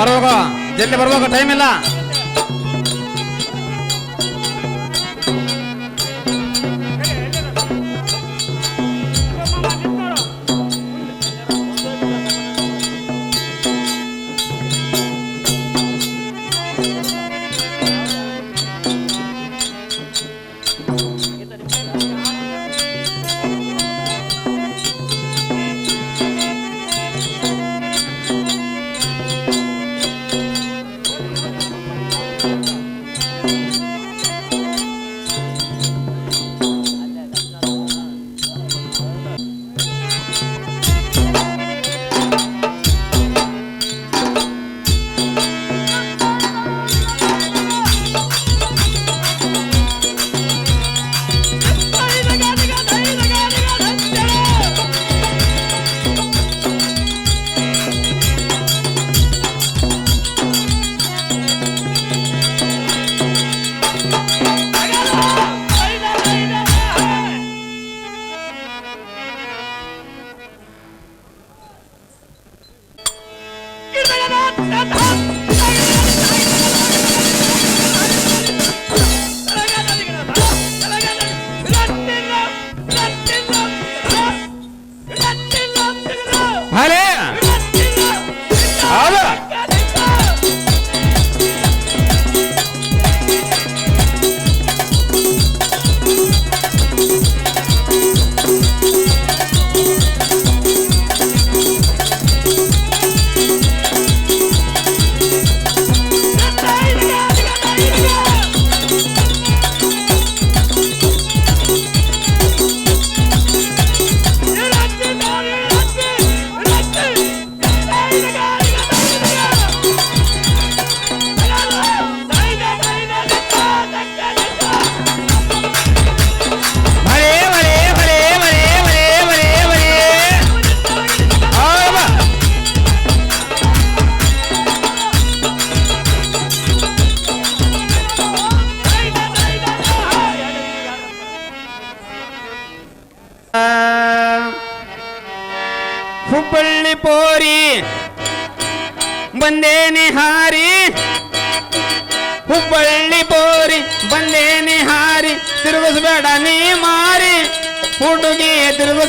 ಬರ್ಬೇಕು ಜಲ್ದಿ ಬರುವಾಗ ಟೈಮ್ ಇಲ್ಲ.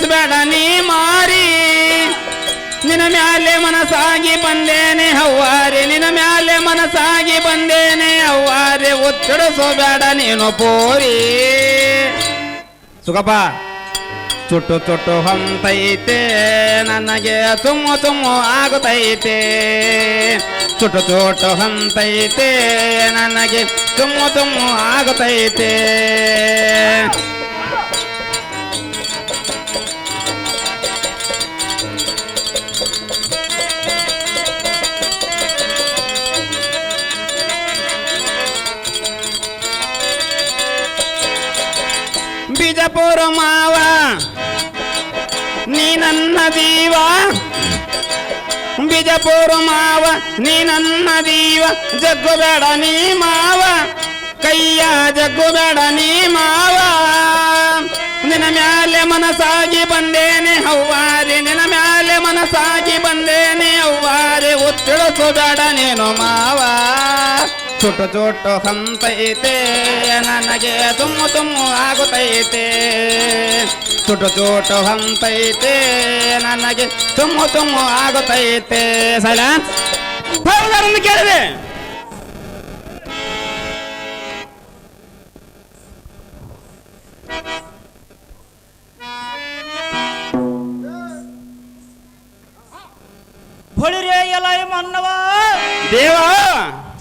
ತಿರುಗಿಸ್ಬೇಡ ನೀ ಮಾರಿ. ನಿನ್ನ ಮ್ಯಾಲೆ ಮನಸಾಗಿ ಬಂದೇನೆ ಹೌವಾರಿ ನಿನ್ನ ಮ್ಯಾಲೆ ಮನಸಾಗಿ ಬಂದೇನೆ ಅವ್ವಾರೆ. ಒತ್ತಡಿಸೋ ಬೇಡ ನೀನು ಪೋರಿ. ಸುಖಪ್ಪ ಚುಟ್ಟು ಚುಟ್ಟು ಹೊಂತೈತೆ. ನನಗೆ ತುಮ್ಮು ತುಮ್ಮು ಆಗುತ್ತೈತೆ ಚುಟ್ಟು ಚುಟ್ಟು ಹೊಂತೈತೆ. ನನಗೆ ತುಮ್ಮು ತುಮ್ಮು ಆಗುತ್ತೈತೆ ಬಿಜಾಪುರ ಮಾವ, ನೀ ನನ್ನ ದೀವ. ಬಿಜಾಪುರ ಮಾವ, ನೀ ನನ್ನ ದೀವ. ಜಗ್ಗು ಬೇಡ ನೀ ಮಾವ, ಕೈಯ ಜಗ್ಗು ಬೇಡ ನೀ ಮಾವ. ನಿನ್ನ ಮ್ಯಾಲೆ ಮನಸಾಗಿ ಬಂದೇನೆ ಹವ್ವಾರಿ ನಿನ್ನ ಮ್ಯಾಲೆ ಮನಸಾಗಿ ಬಂದೇನೆ ಹವ್ವಾರಿ ಒತ್ತಿಳಿಸು ಬೇಡ ನೀನು ಮಾವ. ಚುಟ್ಟು ಚುಟ್ಟು ಹಂತೈತೆ ನನಗೆ ತುಮ್ಮು ತುಮ್ಮು ಆಗುತ್ತೈತೆ ಚುಟು ಚುಟ್ಟು ಹಂತೈತೆ ನನಗೆ ತುಮ್ಮು ತುಮ್ಮು ಆಗುತ್ತೈತೆ ಸರಿ? ಹೌದಾರನ್ನು ಕೇಳಿದೆ. ಹೊಳಿರೇ ಎಲ್ಲ ಮನ್ನವ. ದೇವ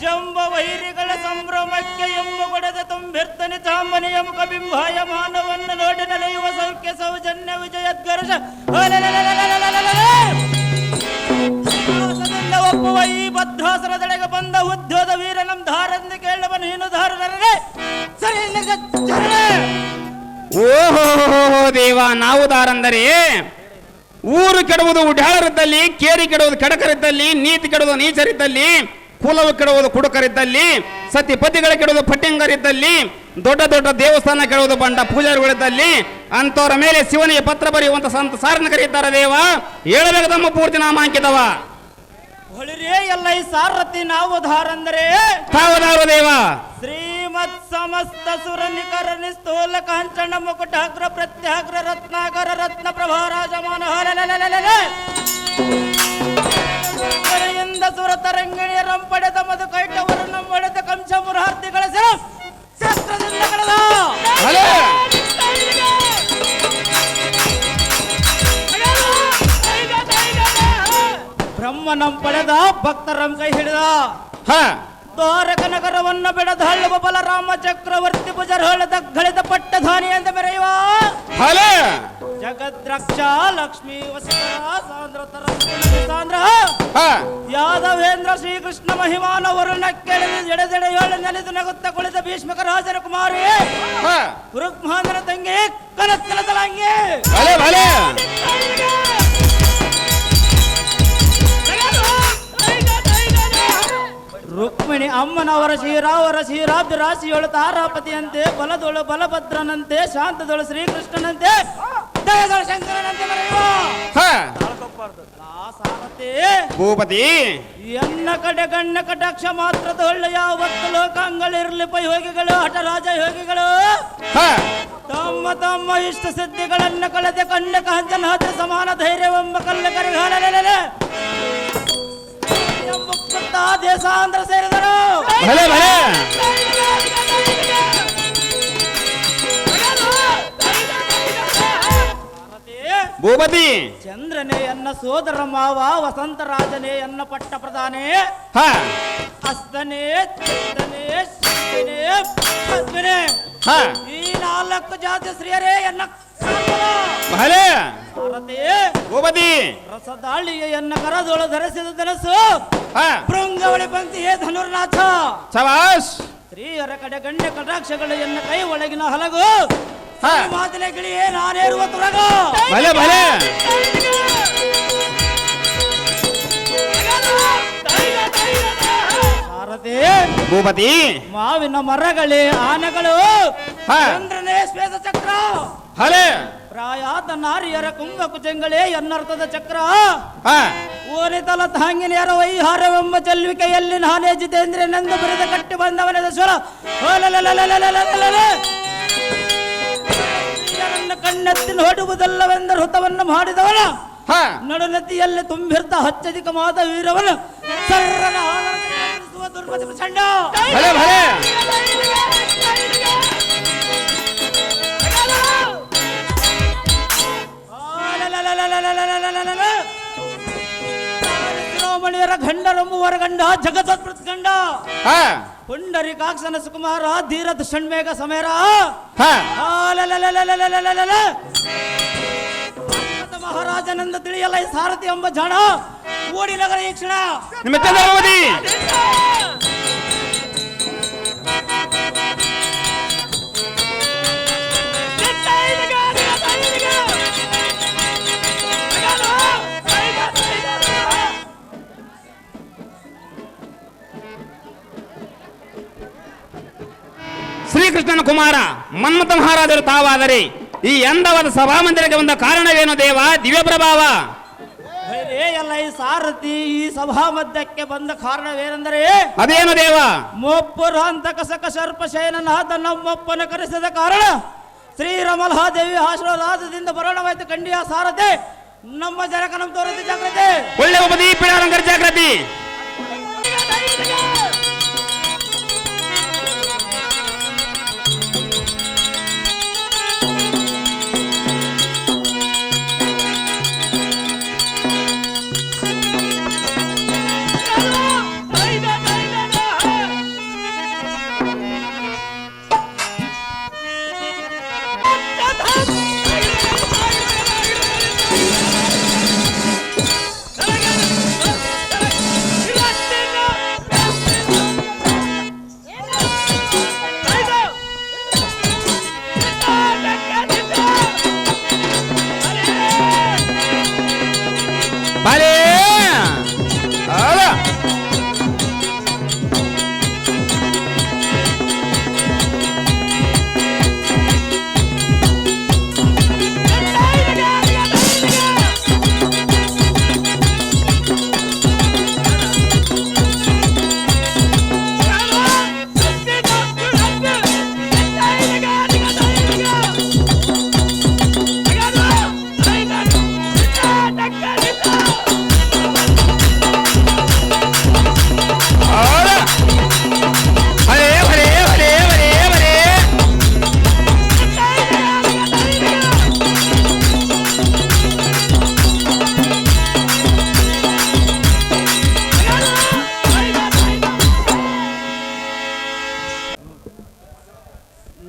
ಜಂಬ ವೈರಿಗಳ ಸಂಭ್ರಮಕ್ಕೆ ಎಂಬ ಕೊಡದ ತುಂಬಿರ್ತನೆ ಚಾಮನೆಯ ಮುಖ ಬಿಂಬಾಯ ಮಾನವನ್ನ ನೋಡಿ ನಲೆಯುವ ಸೌಖ್ಯ ಸೌಜನ್ಯ ವಿಜಯದ್ಗರ್ಷ. ಒಪ್ಪುವ ಈ ಭದ್ರಾಸನದೆಡೆಗೆ ಬಂದ ಉದ್ಯೋಗ ವೀರ ನಮ್ ಧಾರಂದು ಕೇಳುವ ನೀನು ಧಾರನರೇ ಸರಿ ಓಹೋ ದೇವ ನಾವು ದಾರಂದರೆ ಊರು ಕೆಡುವುದು ಉಡಾಳರಿದ್ದಲ್ಲಿ ಕೇರಿ ಕೆಡುವುದು ಕಡಕರಿದ್ದಲ್ಲಿ ನೀತಿ ಕೆಡುವುದು ನೀಚರಿದ್ದಲ್ಲಿ ಕುಲವು ಕೆಡುವುದು ಕುಡುಕರಿದ್ದಲ್ಲಿ ಸತಿ ಪತಿಗಳ ಕೆಡುವುದು ಪಟ್ಟಿಂಗರಿದ್ದಲ್ಲಿ ದೊಡ್ಡ ದೊಡ್ಡ ದೇವಸ್ಥಾನ ಕೆಡುವುದು ಬಂಡ ಪೂಜಾರಿಗಳಿದ್ದಲ್ಲಿ ಅಂತವರ ಮೇಲೆ ಶಿವನಿಗೆ ಪತ್ರ ಬರೆಯುವಂತ ಸಂತ ಸಾರನ ಕರೆಯುತ್ತಾರೆ ದೇವ. ಹೇಳಬೇಕು ತಮ್ಮ ಪೂರ್ತಿ ನಾಮ ಹಾಕಿದವ ಹೊಳಿರೇ ಎಲ್ಲ ಈ ಸಾರಥಿ ನಾವು ಧಾರಂದರೆ ತಾವದಾರು ದೇವ. ಶ್ರೀಮತ್ ಸಮಸ್ತ ಸುರ ನಿಕರ ನಿಸ್ತೂಲ ಕಾಂಚನ ಮುಕುಟಾಗ್ರ ಪ್ರತ್ಯಾಗ್ರ ರತ್ನಾಕರ ರತ್ನ ಪ್ರಭಾ ರಾಜಮಾನ. ಸುರ ತರಂಗಿಣಿ ಪಡೆದ ಮದು ಕೈಟವರನ್ನು ಪಡೆದ ಕಂಸ ಮುರಹರ್ತಿ ಗಳಿಸಿರ ಶಸ್ತ್ರದಿಂದ ಕಳೆದ. ಬ್ರಹ್ಮನಂ ಪಡೆದ ಭಕ್ತರಂ ಕೈ ಹಿಡಿದ. ದ್ವಾರಕ ನಗರವನ್ನು ಬೆಳೆದಹಳ್ಳುವ ಬಲರಾಮ ಚಕ್ರವರ್ತಿ ಭುಜರ್ಹೊಳೆದ ಗಳಿದ ಪಟ್ಟಧಾನಿ ಎಂದು ಬೆರೆಯುವ ಹಲೇ! ಲಕ್ಷ್ಮೀ ವಸುಧ ಸಾಂದ್ರ ಸಾಂದ್ರ. ಯಾದವೇಂದ್ರ ಶ್ರೀಕೃಷ್ಣ ಮಹಿಮಾನ ವರುಣ ಕೆಳಗೆ ಎಡೆದೆಡೆಯೋಳು ನೆನೆದು ನಗುತ್ತ ಕುಳಿತ ಭೀಷ್ಮಕ ರಾಜನ ಕುಮಾರಿ. ರುಕ್ಮಾಂದ್ರ ತಂಗಿ ಕನಸ್ತಿನ ತಲಂಗಿ. ಹಲೇ! ಅಮ್ಮನವರ ಶ್ರೀರಾವರ ಶ್ರೀರಾಬ್ದ ರಾಶಿಯೊಳು ತಾರಾಪತಿಯಂತೆ ಬಲದೊಳು ಬಲಭದ್ರನಂತೆ ಶಾಂತದೊಳು ಶ್ರೀಕೃಷ್ಣನಂತೆ ದಯದೊಳು ಶಂಕರನಂತೆ ಹ. ಸಾರಥಿ ಭೂಪತಿ. ಎನ್ನ ಕಡೆ ಗಣ್ಣ ಕಟಾಕ್ಷ ಮಾತ್ರ ಒಳ್ಳೆ ಯಾವತ್ತು ಪೈ ಯೋಗಿಗಳು ಹಠರಾಜ ಯೋಗಿಗಳು. ತಮ್ಮ ತಮ್ಮ ಇಷ್ಟ ಸಿದ್ಧಿಗಳನ್ನ ಕಳೆದ ಕಂಡ ಕಾಂಚನ ಹತ್ರ ಸಮಾನ ಧೈರ್ಯವೆಂಬ ಕಲ್ಲ ಎಂಬುತ್ತ ದೇಶಾಂತರ ಸೇರಿದರು ಭಲೆ ಭಲೆ. ಸಾರಥಿ, ಭೂಪತಿ. ಚಂದ್ರನೇ ಎನ್ನ ಸೋದರ ಮಾವ ವಸಂತ ರಾಜನೇ ಎನ್ನ ಪಟ್ಟ ಪ್ರಧಾನೇ. ಹಸ್ತನೇ ಪದ್ಮನೇ ಹ. ಈ ನಾಲ್ಕು ಜಾತಿ ಸ್ತ್ರೀಯರೇ ಎನ್ನ. ಭಲೆ ಸಾರಥಿ ಭೂಪತಿ. ರಸದಾಳಿಯ ಎನ್ನ ಕರದೊಳು ಧರಿಸಿದ ಧನಸ್ಸು. ಹ. ಭೃಂಗವಳಿ ಪಂಕ್ತಿಯೇ ಧನುರ್ನಾಥ. ಸವಾಸ್ ಸ್ತ್ರೀಯರ ಕಡೆ ಗಣ್ಯ ಕಟಾಕ್ಷಗಳು ಎನ್ನ ಕೈ ಒಳಗಿನ ಹಲಗು. ಹಾ. ಮಾತಿನ ಗಿಳಿಯೇ ನಾನೇರುವ ತೊಡಗು ಭಲೆ ಭಲೆ ಸಾರಥಿ ಭೂಪತಿ. ಮಾವಿನ ಮರಗಳೇ ಆನೆಗಳು. ಹಾ. ಚಂದ್ರನೇ ಶ್ವೇತ ಚಕ್ರ. ಹಳೆ ಪ್ರಾಯಾತ ನಾರಿಯರ ಕುಂಭ ಕುಜಂಗಳೇ ಎನ್ನರ್ಥದ ಚಕ್ರ. ಓರಿತಲ ಓನಿತಲ ತಾಂಗಿನಿಯರ ವೈಹಾರವೆಂಬ ಚೆಲ್ವಿಕೆಯಲ್ಲಿ ನಾನೇ ಜಿತೇಂದ್ರನೆಂದು ಬರೆದ ಕಟ್ಟಿ ಬಂದವನದ ಸ್ವರ ಕಣ್ಣೆತ್ತಿ ನೋಡುವುದಲ್ಲವೆಂದರೆ ಹುತವನ್ನು ಮಾಡಿದವನ. ಹ. ನಡುನತಿಯಲ್ಲಿ ತುಂಬಿರ್ತ ಹಚ್ಚದಿಕ ಮಾದ ವೀರವನು. ಸರ್ರನ ದುರ್ಮತಿ ಪ್ರಚಂಡ ಭಲೆ ಭಲೆ. ಶಿರೋಮಣಿಯರ ಗಂಡ ರೊಂಬುವರ ಗಂಡ ಜಗದೋತ್ಪೃತ್ ಗಂಡ ಪುಂಡರಿಕಾಕ್ಷನ ಸುಕುಮಾರ ಧೀರತ್ ಷಣ್ಮೇಘ ಸಮಯರ ಮಹಾರಾಜನಂದ ತಿಳಿಯಲ್ಲ ಸಾರಥಿ ಎಂಬ ಜಾಣ. ಓಡಿ ನಗರ ಈ ಕ್ಷಣ ನಿಮ್ಮ ಚಂದ್ರಾವತಿ ಕುಮಾರ ಮನ್ಮಥ ಮಹಾರಾಜರು ತಾವಾದರೆ ಈ ಅಂದವಾದ ಸಭಾ ಮಂದಿರಕ್ಕೆ ಬಂದ ಕಾರಣವೇನು ದೇವ? ದಿವ್ಯ ಪ್ರಭಾವ. ಎಲ್ಲ ಈ ಸಾರಥಿ ಈ ಸಭಾ ಮಧ್ಯಕ್ಕೆ ಬಂದ ಕಾರಣವೇನೆಂದರೆ ಅದೇನು ದೇವ? ಮೊಬ್ಬರು ಹಂತ ಕಸಕ ಸರ್ಪ ಶಯನನಾಥ ನಮ್ಮಪ್ಪನ ಕರೆಸಿದ ಕಾರಣ ಶ್ರೀರಮಲಹಾದೇವಿ ಆಶೀರ್ವಾದದಿಂದ ಬರೋಣವಾಯ್ತು ಕಂಡಿಯ ಸಾರಥಿ. ನಮ್ಮ ಜನಕ ನಮ್ಮ ತೋರಿದ ಜಾಗೃತಿ ಒಳ್ಳೆ ಉಪದಿ ಪಿಡಾರಂಕರ ಜಾಗೃತಿ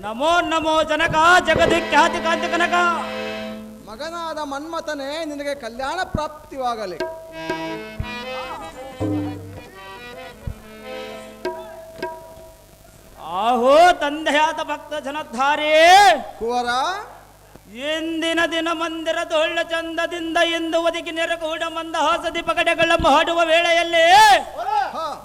ನಮೋ ನಮೋ ಜನಕ ಜಗದಿಖ್ಯಾತಿ ಕಾಂತಿ ಕನಕ. ಮಗನಾದ ಮನ್ಮಥನೇ ನಿನಗೆ ಕಲ್ಯಾಣ ಪ್ರಾಪ್ತಿವಾಗಲಿ. ಆಹೋ ತಂದೆಯಾದ ಭಕ್ತ ಜನಧಾರಿ ಕುವರ. ಇಂದಿನ ದಿನ ಮಂದಿರ ದೊಳ್ಳ ಚಂದದಿಂದ ಇಂದು ಒದಗಿ ನೆರಗೂಡ ಮಂದಹಾಸದಿ ಪಗಡೆಗಳ ಮಾಡುವ ವೇಳೆಯಲ್ಲಿ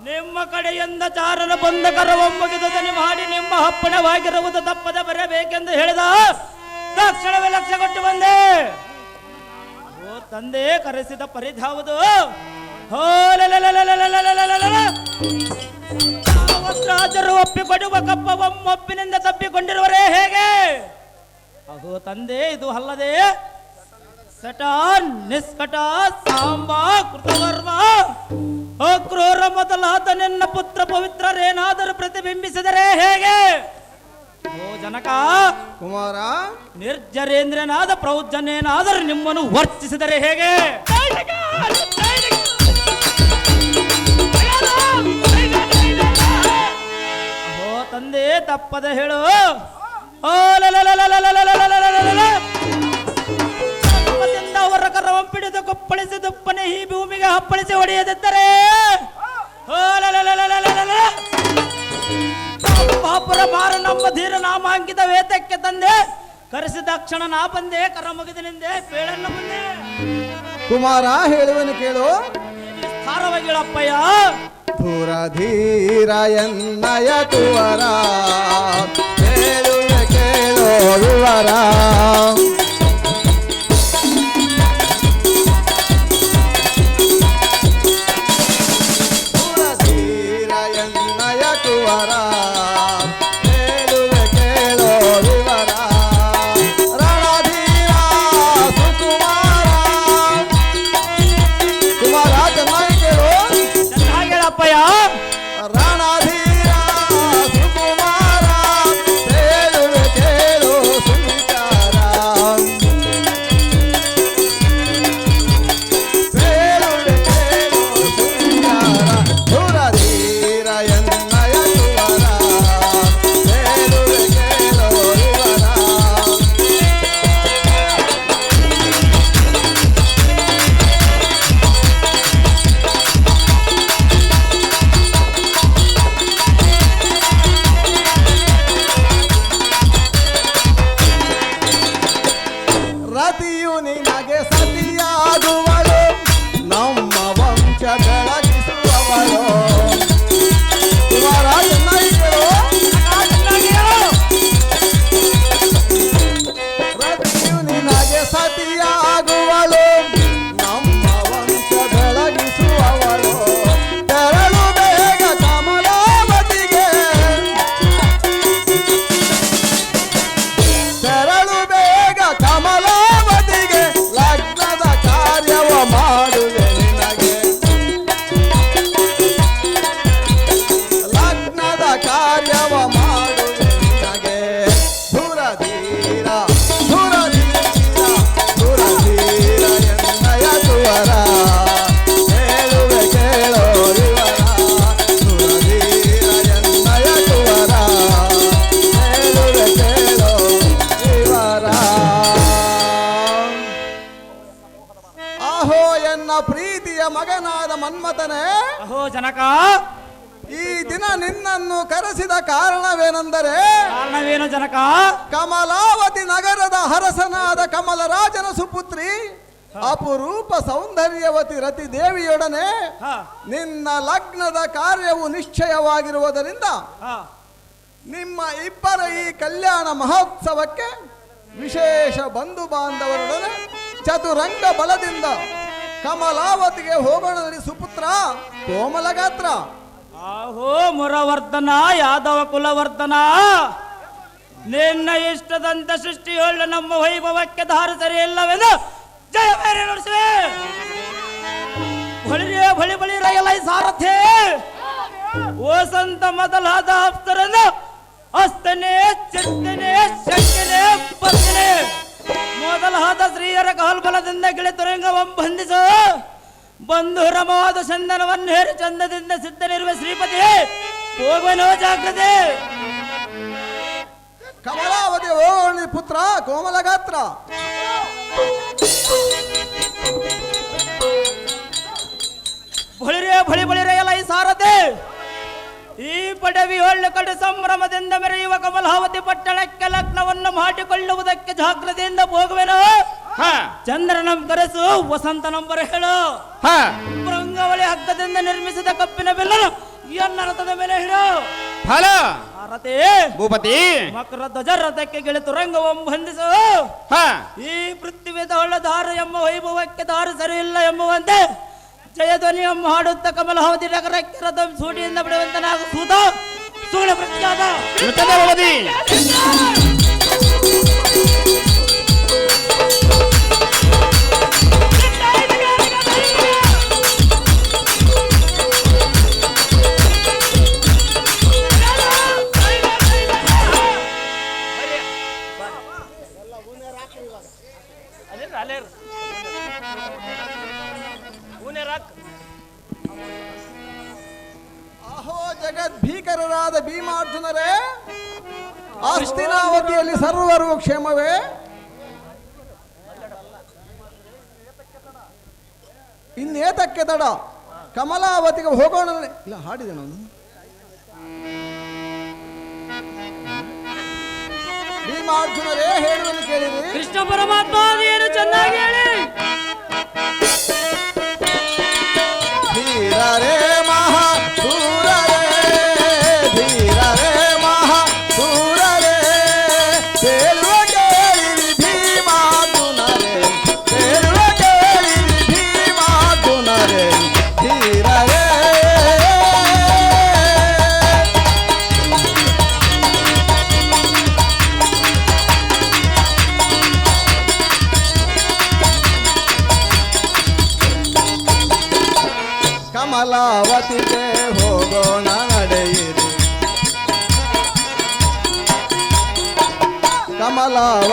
ನಿಮ್ಮ ಕಡೆಯಿಂದ ಚಾರನ ಬಂದ ಕರವೊಮ್ಮಗೆ ಮಾಡಿ ನಿಮ್ಮ ಹಪ್ಪಣವಾಗಿರುವುದು ತಪ್ಪದ ಬರಬೇಕೆಂದು ಹೇಳಿದ ತಕ್ಷಣವೇ ಲಕ್ಷ ಕೊಟ್ಟು ಬಂದೆ. ಓ ತಂದೆ, ಕರೆಸಿದ ಪರಿಧಾವುದು ರಾಜರು ಒಪ್ಪಿಕೊಡುವ ಕಪ್ಪ ಒಮ್ಮೊಪ್ಪಿನಿಂದ ತಪ್ಪಿಕೊಂಡಿರುವರೇ ಹೇಗೆ? ಅಹೋ ತಂದೆ, ಇದು ಅಲ್ಲದೆ ಸಟಾ, ನಿಸ್ಕಟ, ಸಾಂಬಾ, ಕೃತವರ್ಮ. ಅಕ್ರೂರ ಮೊದಲಾದ ನಿನ್ನ ಪುತ್ರ ಪವಿತ್ರರೇನಾದರೂ ಪ್ರತಿಬಿಂಬಿಸಿದರೆ ಹೇಗೆ? ಓ ಜನಕ ಕುಮಾರ ನಿರ್ಜರೇಂದ್ರನಾದ ಪ್ರೌಜನೇನಾದರೂ ನಿಮ್ಮನ್ನು ವರ್ತಿಸಿದರೆ ಹೇಗೆ? ಅಹೋ ತಂದೆ ತಪ್ಪದ ಹೇಳು. ಓ ಕೊಪ್ಪಳಿಸಿ ತುಪ್ಪನೆ ಈ ಭೂಮಿಗೆ ಹಪ್ಪಳಿಸಿ ಹೊಡೆಯದಿದ್ದರೆ? ಪಾಪುರ ಮಾರ ನಮ್ಮ ಧೀರ ನಾಮಾಂಕಿತ ವೇತಕ್ಕೆ ತಂದೆ. ಕರೆಸಿದ ಕ್ಷಣ ನಾ ಬಂದೆ ಕರ ಮುಗಿದಿನಿಂದೆ ಬೇಳನ್ನು ಬಂದೆ. ಕುಮಾರ ಹೇಳುವನು ಕೇಳು. ಹಾರವಾಗಿ ಹೇಳಪ್ಪಯ್ಯ ಪುರಧೀರಯನ್ನಯ ಕುವರ. ಹೇಳುವೆ ಕೇಳೋ ವಿವರ. ಆಹೋ ಎನ್ನ ಪ್ರೀತಿಯ ಮಗನಾದ ಮನ್ಮಥನೇ. ಅಹೋ ಜನಕ. ಈ ದಿನ ನಿನ್ನನ್ನು ಕರೆಸಿದ ಕಾರಣವೇನೆಂದರೆ ಕಾರಣವೇನು ಜನಕ? ಕಮಲಾವತಿ ನಗರದ ಹರಸನಾದ ಕಮಲರಾಜನ ಸುಪುತ್ರಿ ಅಪರೂಪ ಸೌಂದರ್ಯವತಿ ರತಿ ದೇವಿಯೊಡನೆ ನಿನ್ನ ಲಗ್ನದ ಕಾರ್ಯವು ನಿಶ್ಚಯವಾಗಿರುವುದರಿಂದ ನಿಮ್ಮ ಇಬ್ಬರ ಈ ಕಲ್ಯಾಣ ಮಹೋತ್ಸವಕ್ಕೆ ವಿಶೇಷ ಬಂಧು ಬಾಂಧವರೊಡನೆ ಚತುರಂಗ ಬಲದಿಂದ ಕಮಲಾವತಿಗೆ ಹೋಗೋಣದಲ್ಲಿ ಸುಪುತ್ರ ಕೋಮಲ ಗಾತ್ರ ಆಹೋ, ಮುರವರ್ಧನ, ಯಾದವ ಕುಲವರ್ಧನ, ನಿನ್ನ ಇಷ್ಟದಂತ ಸೃಷ್ಟಿಯೊಳ್ಳ ನಮ್ಮ ವೈಭವಕ್ಕೆ ದಾರಿ ಸರಿಯಿಲ್ಲವೆಂದು ಜಯ ಬೇರೆ ನಡೆಸುವೆ. ಬಳಿರೇ ಬಳಿ ಬಳಿ ರೈಲ ಸಾರಥಿ. ವಸಂತ ಮೊದಲಾದ ಅಪ್ಸರನ್ನು ಅಸ್ತನೆ, ಶಕ್ತನೇ ಶಂಕನೆ ಪತ್ತನೆ ಹೋದ ಸ್ತ್ರೀಯರ ಕಾಲ್ಬಲದಿಂದ ಗಿಳಿತುರಂಗವಂ ಬಂಧಿಸು. ಬಂಧು ರಮವಾದ ಚಂದನವನ್ನು ಹೇರಿ ಚಂದದಿಂದ ಸಿದ್ಧನಿರುವ ಶ್ರೀಪತಿ ಹೋಗುವನೋ ಜಾಗ್ರತೆ. ಕಮಲಾವತಿ ಓಣಿ ಪುತ್ರ ಕೋಮಲಗಾತ್ರ ಭಳಿರೇ ಬಳಿ ಬಳಿರೆ ಎಲ್ಲ ಈ ಸಾರಥಿ. ಈ ಪಡವಿ ಒಳ್ಳೆ ಕಡೆ ಸಂಭ್ರಮದಿಂದ ಮೆರೆಯುವ ಕಮಲಾವತಿ ಪಟ್ಟಣಕ್ಕೆ ಲಗ್ನವನ್ನು ಮಾಡಿಕೊಳ್ಳುವುದಕ್ಕೆ ಜಾಗ್ರತೆಯಿಂದ ಹೋಗುವೆನು? ಹ. ಚಂದ್ರನಂ ಕರೆಸು ವಸಂತ ನಂಬರ್ ಹೇಳು. ಹ. ರಂಗವಳಿ ಹಗ್ಗದಿಂದ ನಿರ್ಮಿಸಿದ ಕಪ್ಪಿನ ಬೆಲ್ಲನು ಎನ್ನ ರಥದ ಮೇಲೆ ಹೇಳು ಫಲ ಭಾರತಿ. ಭೂಪತಿ. ಮಕರ ಧ್ವಜ ರಥಕ್ಕೆ ಗೆಳೆತು ರಂಗವಂ ಬಂಧಿಸು ಹ. ಈ ಪೃಥ್ವಿ ದಾರ ಎಂಬ ವೈಭವಕ್ಕೆ ದಾರು ಸರಿ ಇಲ್ಲ ಎಂಬುವಂತೆ ಜಯಧ್ವನಿಯನ್ನು ಹಾಡುತ್ತ ಕಮಲ ನಗರಕ್ಕೆ ನಗರ ಸೂಡಿಯಿಂದ ಬಿಡುವಂತೆ ನಾವು ಸೂತ ಪ್ರತಿಯಾದ ಪ್ರಖ್ಯಾತ ಮೃತದ ಭೂಪತಿ ಅಹೋ ಜಗತ್ ಭೀಕರರಾದ ಭೀಮಾರ್ಜುನರೇ, ಅಸ್ತಿನಾವತಿಯಲ್ಲಿ ಸರ್ವರು ಕ್ಷೇಮವೇ? ಇನ್ನೇತಕ್ಕೆ ತಡ. ಕಮಲಾವತಿಗೆ ಹೋಗೋಣ. ಇಲ್ಲ ಹಾಡಿದೆ ನಾನು ಭೀಮಾರ್ಜುನರೇ ಹೇಳುವನ್ನು ಕೇಳಿರಿ. ಕೃಷ್ಣ ಪರಮಾತ್ಮ ಚೆನ್ನಾಗಿ ಹೇಳಿ.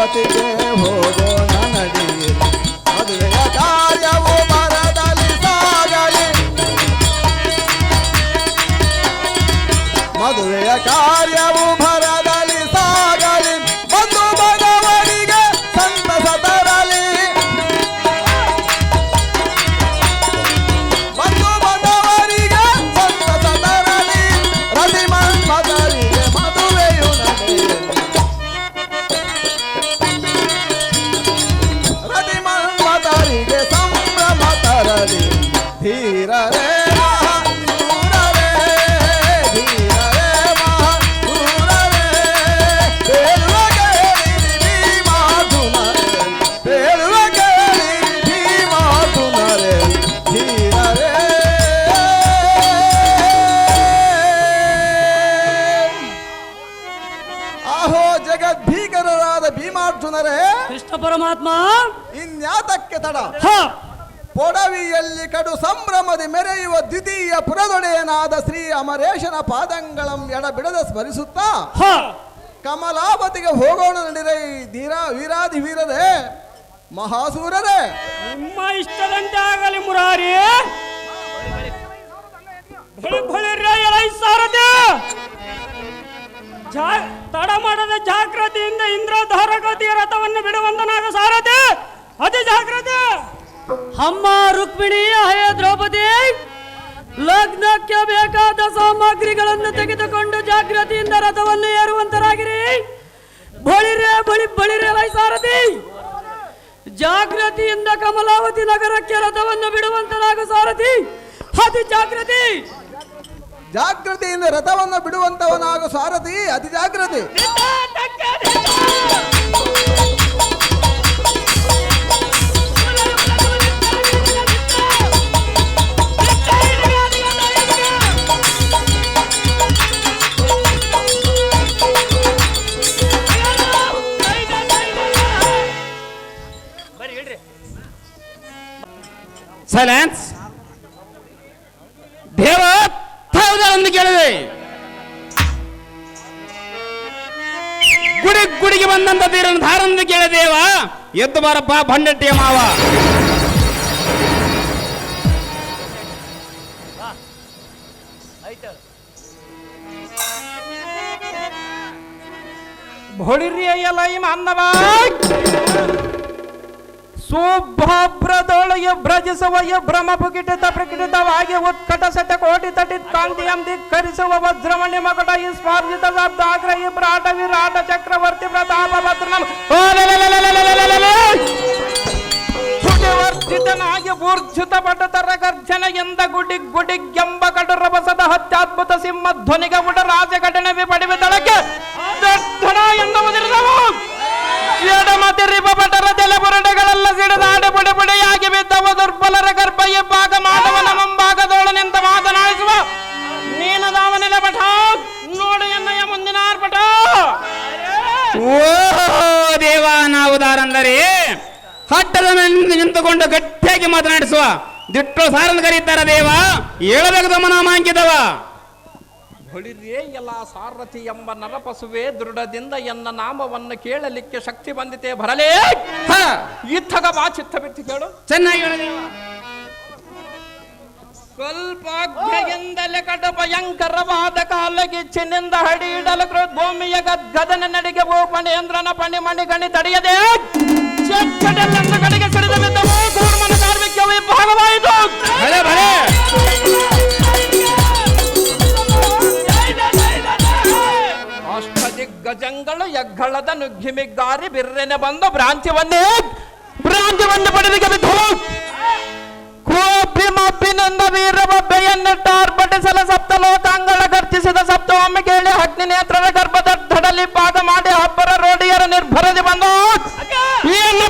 ಕಮಲಾವತಿಗೆ ಹೋಗೋಣ ಅಮರೇಶನ ಪಾದಂಗಳಂ ಎಡಬಿಡದ ಸ್ಮರಿಸುತ್ತಾ? ಸ್ಮರಿಸುತ್ತ ಕಮಲಾಪತಿಗೆ ಹೋಗೋಣ ನಡಿರೈ ಧೀರ ವೀರಾದಿ ವೀರರೇ ಮಹಾಸೂರರೇ. ನಿಮ್ಮ ಇಷ್ಟದಂತೆ ಆಗಲಿ ಮುರಾರಿ. ತಡ ಮಾಡದ ಜಾಗೃತಿಯಿಂದ ಇಂದ್ರ ಧಾರಗತಿಯ ರಥವನ್ನು ಬಿಡುವಂತನಾಗ ಸಾರಥಿ. ಅತಿ ಜಾಗೃತಿ ಅಮ್ಮ ರುಕ್ಮಿಣಿ ಹಯ ದ್ರೌಪದಿ. ಲಗ್ನಕ್ಕೆ ಬೇಕಾದ ಸಾಮಗ್ರಿಗಳನ್ನು ತೆಗೆದುಕೊಂಡು ಜಾಗೃತಿಯಿಂದ ರಥವನ್ನು ಏರುವಂತರಾಗಿರಿ. ಬಳಿರೆ ಬಳಿ ಬಳಿರೆ ಎಲೈ ಸಾರಥಿ ಜಾಗೃತಿಯಿಂದ ಕಮಲಾವತಿ ನಗರಕ್ಕೆ ರಥವನ್ನು ಬಿಡುವಂತನಾಗ ಸಾರಥಿ. ಅತಿ ಜಾಗೃತಿ ಜಾಗೃತಿಯಿಂದ ರಥವನ್ನು ಬಿಡುವಂತವನಾಗ ಸಾರಥಿ ಅತಿ ಜಾಗೃತಿ ಸೈಲೆನ್ಸ್ ದೇವ ಎಂದು ಕೇಳಿದೆ. ಗುಡಿ ಗುಡಿಗೆ ಬಂದಂತ ಧಾರಂದು ಕೇಳಿದೇವ ಎದ್ದು ಬಾರಪ್ಪ ಬಂಡಟ್ಟಿಯ ಮಾವ. ಭೊಳಿರಿಯಲೈ ಮಾನವ ಸುಭ್ರದೊಳಗೆ ಭ್ರಜಿಸುವ ಭ್ರಮ ಪುಕಿಟಿತ ಪ್ರಕಟಿತವಾಗಿ ಉತ್ಕಟ ಸತ ಕೋಟಿ ತಟಿತ್ ಕಾಂತಿಯಂ ಧಿಕ್ಕರಿಸುವ ವಜ್ರಮಣಿ ಮಕಟ ಈ ಸ್ವಾರ್ಜಿತ ಶಬ್ದ ಆಗ್ರಹಿ ಪ್ರಾಟ ವಿರಾಟ ಚಕ್ರವರ್ತಿ ಪ್ರತಾಪ ಭದ್ರನಂ. ವರ್ಜಿತನಾಗಿ ಊರ್ಜಿತ ಪಟತರ ಗರ್ಜನ ಎಂದ ಗುಡಿ ಗುಡಿ ಎಂಬ ಕಟುರ ಬಸದ ಹತ್ಯಾದ್ಭುತ ಸಿಂಹ ಧ್ವನಿಗ ಉಡ ರಾಜ ಘಟನೆ ಪಡಿವೆ ತಳಕ್ಕೆ ದಟ್ಟಣ ಎನ್ನುವುದಿರದವು ಎಡಮತಿರಿಪ ಪಟರ ಜಲಪುರಟಗಳೆಲ್ಲ ಸಿಡಿದಾಡ ಪುಡಿ ಪುಡಿಯಾಗಿ ಬಿದ್ದವ. ದುರ್ಬಲರ ಗರ್ಭ ಭಾಗ ಮಾಡವನ ಮುಂಭಾಗದೋಳು ನಿಂತ ಮಾತನಾಡಿಸುವ. ನೀನದಾವನೆಲೆ ಪಠ ನೋಡು ಎನ್ನಯ ಮುಂದಿನ ಆರ್ಭಟ. ಓ ದೇವ ನಾವುದಾರಂದರೆ ಹಟ್ಟದ ಮೇಲೆ ನಿಂತುಕೊಂಡು ಗಟ್ಟಿಯಾಗಿ ಮಾತನಾಡಿಸುವ. ದಿಟ್ಟು ಸಾರನ್ನು ಕರೀತಾರ ದೇವ. ಹೇಳಬೇಕು ಮಾಂಕಿದವ ಹೊಳಿರೇ ಎಲ್ಲ ಸಾರಥಿ ಎಂಬ ನರಪಸುವೆ ದೃಢದಿಂದ ಎನ್ನ ನಾಮವನ್ನು ಕೇಳಲಿಕ್ಕೆ ಶಕ್ತಿ ಬಂದಿತೆ ಬರಲೇ? ಇತ್ತಗ ಬಾ ಚಿತ್ತ ಬಿಟ್ಟು ಕೇಳು. ಚೆನ್ನಾಗಿ ಸ್ವಲ್ಪಾಗ್ಯೆಂದಲೇ ಕಟ ಭಯಂಕರವಾದ ಕಾಲಗಿಚ್ಚಿನಿಂದ ಹಡಿಯಿಡಲು ಭೂಮಿಯ ಗದ್ಗದನ ನಡಿಗೆ ಭೂಪಣೇಂದ್ರನ ಪಣಿ ಮಣಿ ಗಣಿ ತಡೆಯದೆ ಕಡೆಗೆ ಸಿಡಿದ ಭಾಗವಾಯಿತು. ದಿಗ್ಗಜಗಳು ಯಗ್ಗಳದ ನುಗ್ಗಿಮಿಗ್ಗಾರಿ ಬಿರ್ರೆನೆ ಬಂದು ಭ್ರಾಂತಿವನ್ನೇ ಭ್ರಾಂತಿವನ್ನು ಪಡೆದಿಗೆ ಬಿದ್ದು ಕೋಪಿ ಮಬ್ಬಿನಿಂದ ವೀರಬಬ್ಬೆಯನ್ನಿಟ್ಟಾರ್ಭಟಿಸಲ ಸಪ್ತ ಲೋಕಾಂಗಳ ಗರ್ಜಿಸಿದ ಸಪ್ತವೊಮ್ಮೆ ಕೇಳಿ ಅಗ್ನಿ ನೇತ್ರದ ಗರ್ಭದ ಧಡಲಿ ಪಾದ ಮಾಡಿ ಹಬ್ಬರ ರೋಡಿಯರ ನಿರ್ಭರದಿ ಬಂದು. ಈ ಎಣ್ಣೆ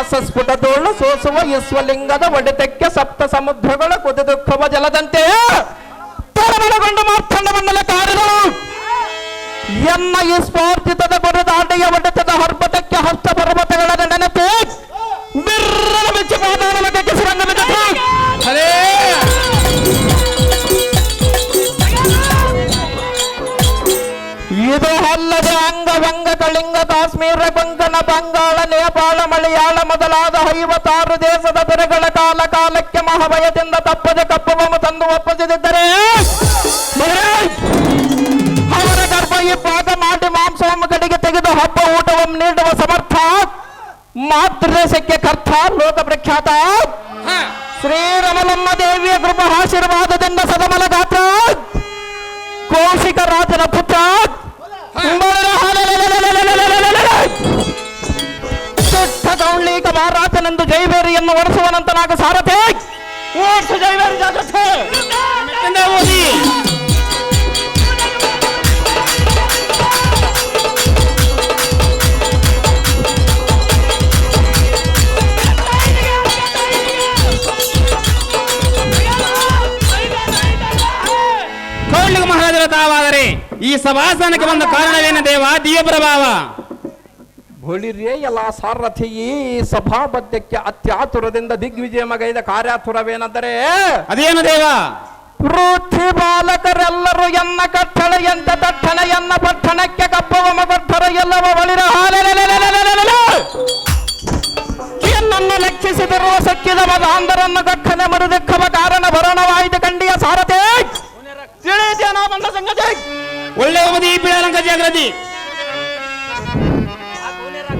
ಬಾಲಕ್ಕೆ ಸೂರ್ಯಗದರ ಎನ್ನಯ ನಾಸ ಸ್ಫುಟದೋಳು ಸೋಸುವ ಈಶ್ವಲಿಂಗದ ಒಡೆತಕ್ಕೆ ಸಪ್ತ ಸಮುದ್ರಗಳ ಕುದಿ ದುಃಖವ ಜಲದಂತೆ ತಳಮಳಗೊಂಡು ಮಾರ್ತಾಂಡ ಮಂಡಲ ಕಾರಿದಳು ಎನ್ನ ಈ ಸ್ಫೂರ್ತಿತದ ಬರದಾಟಿಯ ಇದು ಅಂಗ ಅಂಗವಂಗ ಕಳಿಂಗ ಕಾಶ್ಮೀರ ಬಂಗನ ಬಂಗಾಳ ನೇಪಾಳ ಮಲಯಾಳ ಮೊದಲಾದ ಐವತ್ತಾರು ದೇಶದ ದೊರೆಗಳ ಕಾಲ ಕಾಲಕ್ಕೆ ಮಹಾಭಯದಿಂದ ತಪ್ಪದೆ ಕಪ್ಪವನ್ನು ತಂದು ಒಪ್ಪಿಸದಿದ್ದರೆ ಅವರ ಗರ್ಭ ಈ ಪಾಕ ಮಾಡಿ ಮಾಂಸವನ್ನು ಕಡೆಗೆ ತೆಗೆದು ಹಬ್ಬ ಊಟವನ್ನು ನೀಡುವ ಸಮರ್ಥ ಮಾತೃದೇಶಕ್ಕೆ ಕರ್ಥ ಲೋಕ ಪ್ರಖ್ಯಾತ ಶ್ರೀರಮಲಮ್ಮ ದೇವಿಯ ಕೃಪ ಆಶೀರ್ವಾದದಿಂದ ಸದಮಲ ಗಾತ್ರ. ಕೌಶಿಕ ರಾಜನ ಪುತ್ರ. ದೊಡ್ಡ ಗೌಂಡ್ಲೀಕ ಮಹಾರಾಜನೆಂದು ಜೈವೇರಿಯನ್ನು ಒರೆಸುವನಂತನಾಗ ಸಾರಥಿ. ಓಡಿಸು ಜೈವೇರಿ ಜಾಗೃತಿ ಓದಿ ಈ ಸಭಾಸನಕ್ಕೆ ಬಂದ ಕಾರಣವೇನು ದೇವ? ದಿಯ ಪ್ರಭಾವ. ಬಳಿರೇ ಎಲ್ಲ ಸಾರಥಿ ಈ ಸಭಾಬದ್ಧಕ್ಕೆ ಅತ್ಯಾತುರದಿಂದ ದಿಗ್ವಿಜಯ ಮಗೈದ ಕಾರ್ಯಾತುರವೇನೆಂದರೆ ಅದೇನು ದೇವ? ವೃತ್ತಿ ಬಾಲಕರೆಲ್ಲರೂ ಎನ್ನ ಕಟ್ಟಳ ಎಂತ ತಟ್ಟಣ ಎನ್ನ ಪಟ್ಟಣಕ್ಕೆ ಕಪ್ಪವ ಮಗರ ಎಲ್ಲವ ಬಳಿರ ಎನ್ನನ್ನು ಲೆಕ್ಕಿಸಿದರೂ ಸಕ್ಕಿದ ಮದಾಂಧರನ್ನು ಗಟ್ಟನೆ ಮರುದಿಕ್ಕವ ಕಾರಣ ಭರಣವಾಯಿತು ಕಂಡಿಯ ಸಾರಥಿ. ತಿಳಿದೇನೋ ಬಂದ ಸಂಗತಿ? ಒಳ್ಳೆಯ ಮದಿ ಪೀಳಲಂಕ ಜಾಗೃತಿ